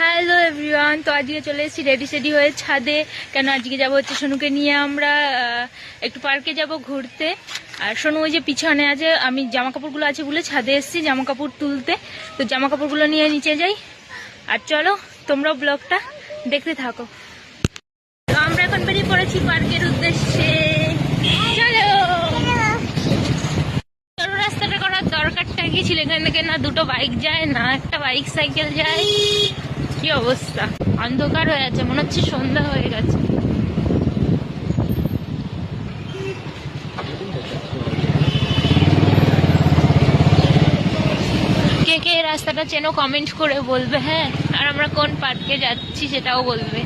Hello everyone তো আজকে চলে এসেছি রেডি সেডি হয়ে ছাদে। কেন আজকে যাব হচ্ছে সোনুকে নিয়ে আমরা একটু পার্কে যাব ঘুরতে। আর সোনু ওই যে পিছনে আছে, আমি জামা কাপড়গুলো আছে বলে ছাদে এসেছি জামা কাপড় তুলতে। তো জামা কাপড়গুলো নিয়ে নিচে যাই। আর চলো, তোমরাও ব্লগটা দেখতে থাকো। তো আমরা এখন বেরিয়ে পড়েছি পার্কের উদ্দেশ্যে। চলো! রাস্তাটা করার দরকারটা কি ছিল? এখান থেকে না দুটো বাইক যায়, না একটা বাইক সাইকেল যায়। কি অবস্থা? অন্ধকার হয়ে আছে, মনে হচ্ছে সন্ধ্যা হয়ে গেছে। কে কে রাস্তাটা চেনো কমেন্ট করে বলবে হ্যাঁ? আর আমরা কোন পার্কে যাচ্ছি সেটাও বলবে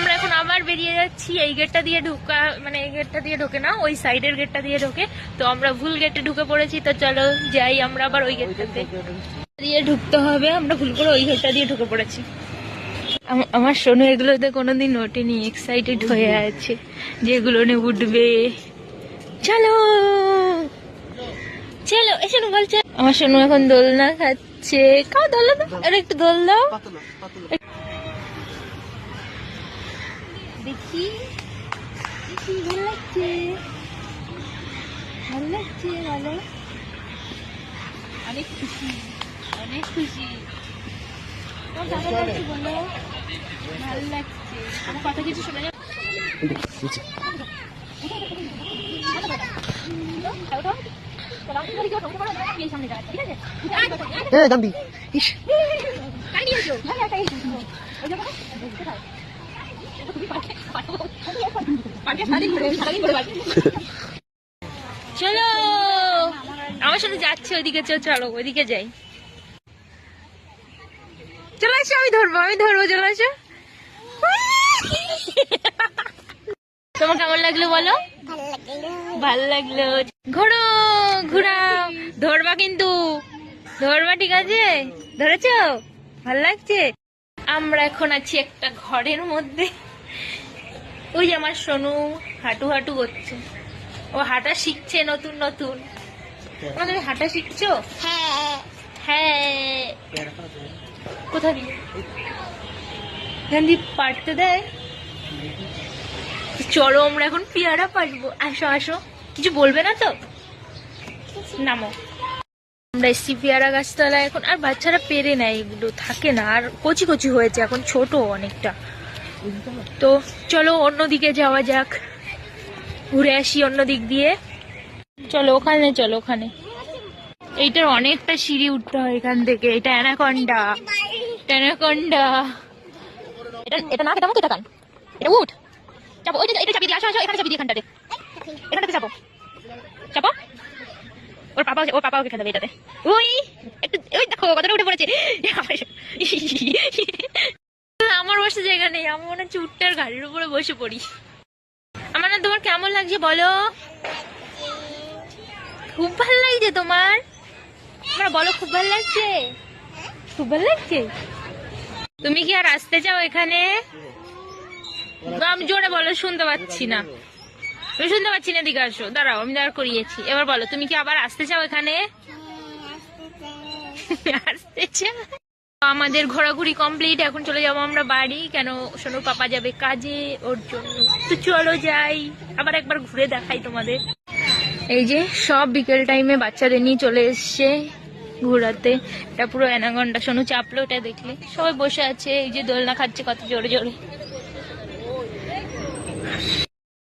আমরা এখন আবার বেরিয়ে যাচ্ছি এই গেটটা দিয়ে ঢুকা মানে এই গেটটা দিয়ে ঢোকে না ওই সাইডের গেটটা দিয়ে ঢোকে। তো আমরা ভুল গেটে ঢুকে পড়েছি তো চলো যাই আমরা আবার ওই গেটটাতে। দিয়ে ঢুকতে হবে আমরা ভুল করে ওই গেটটা দিয়ে ঢুকে পড়েছি। আমার সোনু এগুলোতে কোনোদিন ওঠেনি এক্সাইটেড হয়ে আছে যেগুলো নিয়ে উঠবে। চলো! চলো এসে বল চল। আমার সোনু এখন দোলনা খাচ্ছে। খাও দোলনা? একটু দোল দাও। দেখি। দেখি ভালো লাগছে। ভালো লাগছে ভালো। অনেক খুশি অনেক খুশি। লাগছে বলো? ভালো লাগছে। আমার কথা কিছু শোনা চলো। আমার সাথে যাচ্ছে, ওইদিকে চো চলো, ওইদিকে যাই। চলে আসো আমি ধরবো আমি ধরবো, চলে আসো তোমার কেমন লাগল বলো? ভালো লাগল। ঘোরো, ঘুরাও। ধরবা কিন্তু। ধরবা, ঠিক আছে? ধরেছো? ভালো লাগছে? আমরা এখন আছি একটা ঘরের মধ্যে। ওই যে আমার সোনু হাঁটু হাঁটু করছে। ও হাঁটা শিখছে নতুন নতুন। তুমি হাঁটা শিখছো? হ্যাঁ। কোথা দিয়ে? এখান দিয়ে পারতে দেয়। চলো আমরা এখন পেয়ারা পারব। আসো আসো। কিছু বলবে না তো? নামো। আমরা এসছি পেয়ারা গাছতলায় এখন। আর বাচ্চারা পেরে নেয় এগুলো। থাকে না। আর কচি কচি হয়েছে এখন। ছোট অনেকটা। তো চলো অন্যদিকে যাওয়া যাক। ঘুরে আসি অন্য দিক দিয়ে। চলো ওখানে চলো ওখানে। এইটার অনেকটা সিঁড়ি উঠতে হয় এখান থেকে। এটা অ্যানাকন্ডা অ্যানাকন্ডা এটা এটা না, এটা এটা কান। এটা উঠ। চাপো, ওই এটা চাপিয়ে দিয়ে, আসো আসো, এখানে চাপিয়ে দিয়ে এখানটাতে। এখানটাতে চাপো। চাপো। ওর পাপা ওর পাপা ওকে খেতে এটাতে। ওই, একটু, ওই দেখো, কতটা উঠে পড়েছে। বসে জায়গা নেই আমি মনে হচ্ছে উঠটার গাড়ির উপরে বসে পড়ি। আমার না তোমার কেমন লাগছে বলো? খুব ভালো লাগছে তোমার। আমার বলো খুব ভালো লাগছে? খুব ভালো লাগছে? তুমি কি আর আসতে চাও এখানে? আমি জোরে বলো শুনতে পাচ্ছি না। আমি শুনতে পাচ্ছি না দিকে আসো। দাঁড়াও আমি দাঁড় করিয়েছি। এবার বলো তুমি কি আবার আসতে চাও এখানে? আসতে চাও? আমাদের ঘোরাঘুরি কমপ্লিট এখন চলে যাব আমরা বাড়ি। কেন সোনুর পাপা যাবে কাজে ওর জন্য। তো চলো যাই, আবার একবার ঘুরে দেখাই তোমাদের। এই যে সব বিকেল টাইমে বাচ্চাদের নিয়ে চলে এসছে ঘোরাতে। এটা পুরো অ্যানাগন্ডা সোনু চাপলো এটা দেখলে। সবাই বসে আছে, এই যে দোলনা খাচ্ছে কত জোরে জোরে।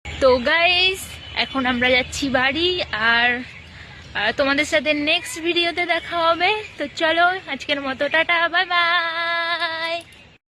তো গাইস এখন আমরা যাচ্ছি বাড়ি আর আর তোমাদের সাথে নেক্সট ভিডিওতে দেখা হবে। তো চলো আজকের মতো টাটা বাই বাই